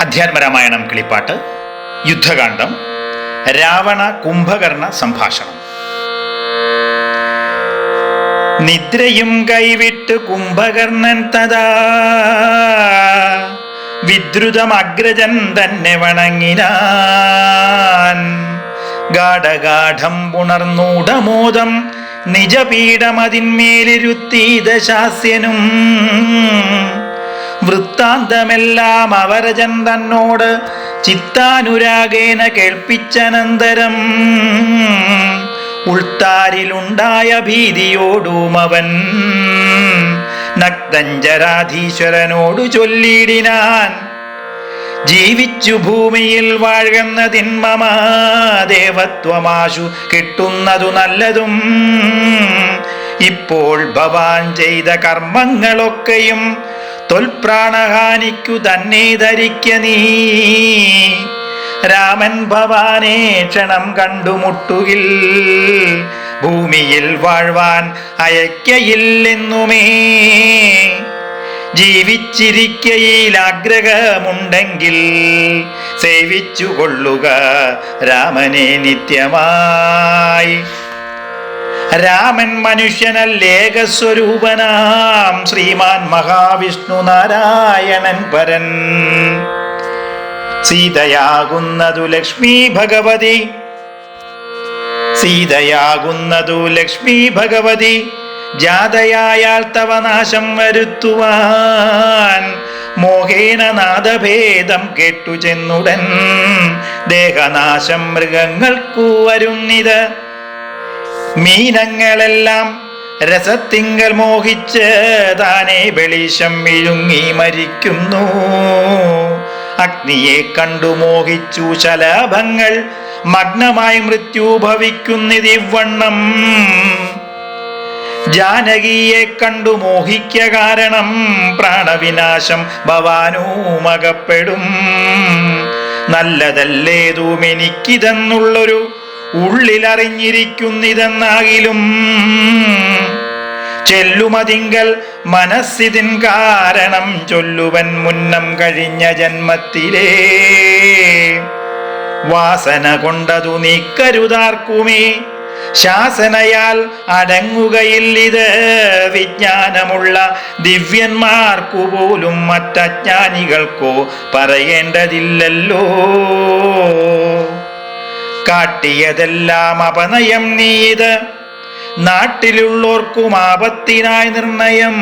അധ്യാത്മരാമായണം കിളിപ്പാട്ട് യുദ്ധകാന്ഡം രാവണ കുംഭകർണ സംഭാഷണം. നിദ്രയും കൈവിട്ട് കുംഭകർണൻ തഥാ വിദ്രുതമഗ്രജൻ തന്നെ വണങ്ങിനാൻ. ഗാഠഗാഠം പുണർന്നൂടമോദം നിജപീഠമതിന്മേലിരുത്തി ദശാസ്യനും വൃത്താന്തമെല്ലാം അവരജൻ തന്നോട് ചിത്താനുരാഗേന കേൾപ്പിച്ചനന്തരം. ഉൾത്താരിലുണ്ടായ ഭീതിയോടും അവൻ നക്തഞ്ചരാധീശ്വരനോടു ചൊല്ലിയിടിനാൻ. ജീവിച്ചു ഭൂമിയിൽ വാഴുന്നതിൻ മമ ദേവത്വമാശു കിട്ടുന്നതു നല്ലതും. ഇപ്പോൾ ഭവാൻ ചെയ്ത കർമ്മങ്ങളൊക്കെയും തൊൽപ്രാണഹാനിക്കു തന്നെ ധരിക്ക നീ. രാമൻ ഭവാനെ ക്ഷണം കണ്ടുമുട്ടുകിൽ ഭൂമിയിൽ വാഴ്വാൻ അയക്കയില്ലെന്നുമേ. ജീവിച്ചിരിക്കയിൽ ആഗ്രഹമുണ്ടെങ്കിൽ സേവിച്ചുകൊള്ളുക രാമനെ നിത്യമായി. രാമൻ മനുഷ്യനല്ലേകസ്വരൂപനാം ശ്രീമാൻ മഹാവിഷ്ണു നാരായണൻ പരൻ. സീതയാകുന്നതു ലക്ഷ്മി ഭഗവതി. സീതയാകുന്നതു ലക്ഷ്മി ഭഗവതി. ജാതയായാൽ തവ നാശം വരുത്തുവാൻ മോഹേന നാദഭേദം കേട്ടു ചെന്നുടൻ. ദേഹനാശം മൃഗങ്ങൾക്കു വരുന്നിത് മീനങ്ങളെല്ലാം രസത്തിങ്കൽ മോഹിച്ച് താനെ വെളിശം വിഴുങ്ങി മരിക്കുന്നു. അഗ്നിയെ കണ്ടു മോഹിച്ചു ശലഭങ്ങൾ മഗ്നമായി മൃത്യു ഭവിക്കുന്നിതിവണ്ണം ജാനകിയെ കണ്ടു മോഹിക്ക കാരണം പ്രാണവിനാശം ഭവാനൂമകപ്പെടും. നല്ലതല്ലേതും എനിക്കിതെന്നുള്ളൊരു ഉള്ളിലറിഞ്ഞിരിക്കുന്നിതെന്നാകിലും ചെല്ലുമതിങ്കൽ മനസ്സിതിൻ കാരണം ചൊല്ലുവൻ മുന്നം കഴിഞ്ഞ ജന്മത്തിലേ. വാസന കൊണ്ടതു നീക്കരുതാർക്കുമേ ശാസനയാൽ അടങ്ങുകയില്ലിത് വിജ്ഞാനമുള്ള ദിവ്യന്മാർക്കു പോലും മറ്റജ്ഞാനികൾക്കോ പറയേണ്ടതില്ലല്ലോ. കാട്ടിയതെല്ലാം അപനയം നീത്. നാട്ടിലുള്ളോർക്കും ആപത്തിനായി നിർണയം.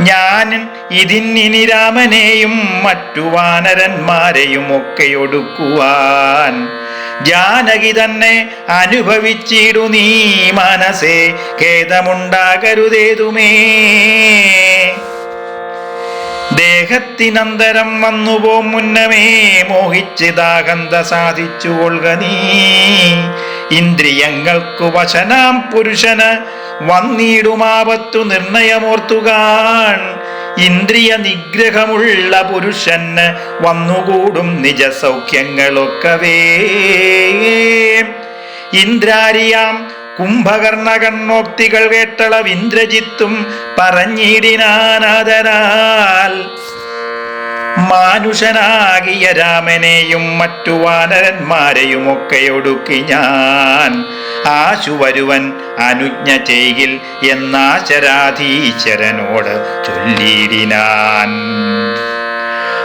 ഞാൻ ഇതിന്നിനി രാമനെയും മറ്റു വാനരന്മാരെയും ഒക്കെ ഒടുക്കുവാൻ ജാനകി തന്നെ അനുഭവിച്ചിടു നീ മനസ്സേ ഖേദമുണ്ടാകരുതേതുമേ. ദേഹത്തിനന്തരം വന്നുപോ മുന്നമേ മോഹിച്ചിതാകന്ത സാധിച്ചു കൊള്ളുക നീ. ഇന്ദ്രിയങ്ങൾക്കു വശനാം പുരുഷന് വന്നിടുമാപത്തു നിർണയമോർത്തുകാൺ. ഇന്ദ്രിയ നിഗ്രഹമുള്ള പുരുഷന് വന്നുകൂടും നിജ സൗഖ്യങ്ങളൊക്കവേ ഇന്ദ്രാരിയാം കുംഭകർണ കണ്ണോക്തികൾ കേട്ടളവ് ഇന്ദ്രജിത്തും പറഞ്ഞിടിനാനാദരാൽ മാനുഷനാകിയ രാമനെയും മറ്റു വാനരന്മാരെയും ഒക്കെ ഒടുക്കി ഞാൻ. ആശു വരുവൻ അനുജ്ഞ ചെയ്യിൽ എന്നാശരാധീശ്വരനോട് ചൊല്ലിയിടിനാൻ.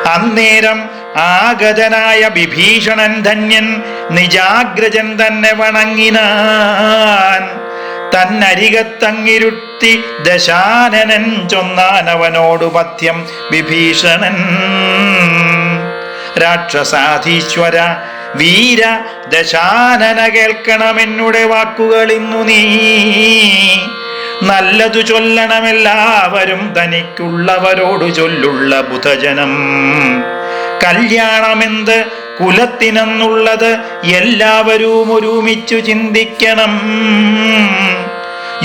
അന്നേരം ആഗതനായ വിഭീഷണൻ ധന്യൻ നിജാഗ്രജൻ തന്നെ വണങ്ങിനാൻ. തന്നരികത്തങ്ങിരുത്തി ദശാനനൻ ചൊന്നാനവനോടു പഥ്യം വിഭീഷണൻ. രാക്ഷസാധീശ്വര വീര ദശാനന കേൾക്കണമെന്നുടെ വാക്കുകൾ ഇന്നു നീ. നല്ലതു ചൊല്ലണമെല്ലാവരും തനിക്കുള്ളവരോടു ചൊല്ലുള്ള ബുധജനം. കല്യാണമെന്ത് കുലത്തിനെന്നുള്ളത് എല്ലാവരും ഒരുമിച്ചു ചിന്തിക്കണം.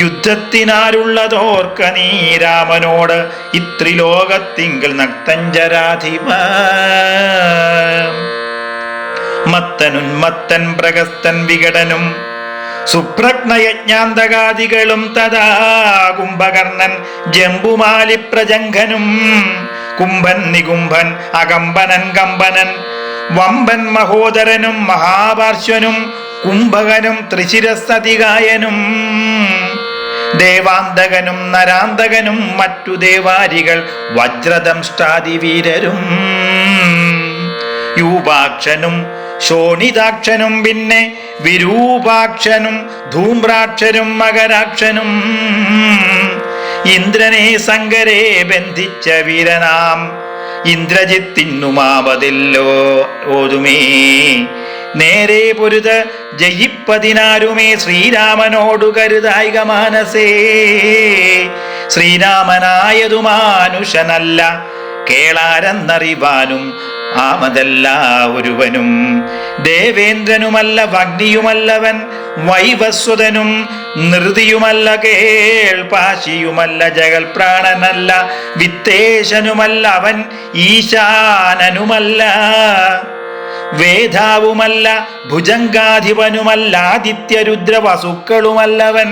യുദ്ധത്തിനാലുള്ളതോർക്ക നീ രാമനോട് ഇത്രിലോകത്തിങ്കൽ നക്തഞ്ചരാധിപ മത്തനുന്മത്തൻ പ്രഗസ്തൻ വികടനും സുപ്രജ്ഞയജ്ഞാന്തകാദികളും തഥാ കുംഭകർണൻ ജംബുമാലി പ്രജംഘനും കുംഭൻ നികുംഭൻ അകമ്പനൻ കമ്പനൻ വമ്പൻ മഹോദരനും മഹാപാർശ്വനും കുംഭകനും ത്രിശിരസ്തതികായനും ദേവാന്തകനും നരാന്തകനും മറ്റു ദേവാരികൾ വജ്രദംഷ്ടാതി വീരരും യൂപാക്ഷനും ശോണിതാക്ഷനും പിന്നെ വിരൂപാക്ഷനും ധൂമ്രാക്ഷനും മകരാക്ഷനും. ഇന്ദ്രനെ സങ്കരെ ബന്ധിച്ച വീരനാം. ഇന്ദ്രജിത്തിന്നുമാവതില്ലോ ഓതുമേ. നേരെ പൊരുത് ജയിപ്പതിനാരുമേ ശ്രീരാമനോടു കരുതായിക മാനസേ. ശ്രീരാമനായതു മാനുഷനല്ല കേളാരെന്നറിവാനും ആമതല്ല ഒരുവനും. ദേവേന്ദ്രനുമല്ല വഗ്നിയുമല്ലവൻ വൈവസ്വതനും നൃതിയുമല്ല കേൾപാശിയുമല്ല ജഗൽ പ്രാണനല്ല വിത്തേശനുമല്ല അവൻ ഈശാനനുമല്ല. വേദാവുമല്ല ഭുജങ്കാധിപനുമല്ല ആദിത്യരുദ്ര വസുക്കളുമല്ലവൻ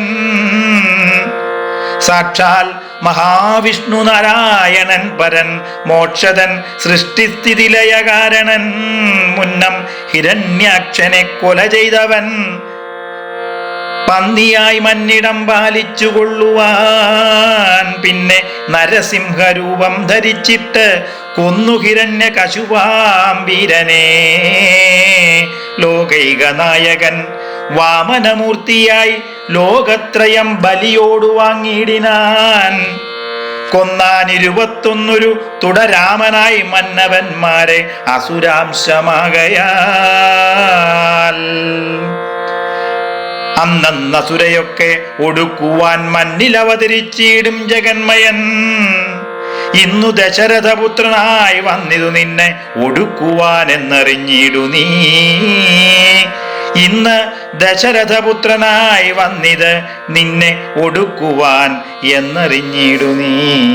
സാക്ഷാൽ മഹാവിഷ്ണു നാരായണൻ പരൻ മോക്ഷതൻ സൃഷ്ടിസ്ഥിതിലയകാരണൻ മുന്നം ഹിരണ്യാക്ഷനെ കൊല ചെയ്തവൻ. പന്നിയായി മന്നിടം പാലിച്ചു കൊള്ളുവാൻ പിന്നെ നരസിംഹരൂപം ധരിച്ചിട്ട് കൊന്നു ഹിരണ്യ കശുവാംബീരനെ ലോകൈക നായകൻ വാമനമൂർത്തിയായി ലോകത്രയം ബലിയോടു വാങ്ങിയിടിനാൻ. കൊന്നാൻ ഇരുപത്തൊന്നൊരു തുടരാമനായി മന്നവന്മാരെ അസുരാംശമാകയാൽ. അന്നസുരയൊക്കെ ഒടുക്കുവാൻ മണ്ണിൽ അവതരിച്ചിടും ജഗന്മയൻ. ഇന്നു ദശരഥപുത്രനായി വന്നിതു നിന്നെ ഒടുക്കുവാൻ എന്നറിഞ്ഞിടു നീ. ഇന്ന് ദശരഥപുത്രനായി വന്നിത് നിന്നെ ഒടുക്കുവാൻ എന്നറിഞ്ഞിടു നീ.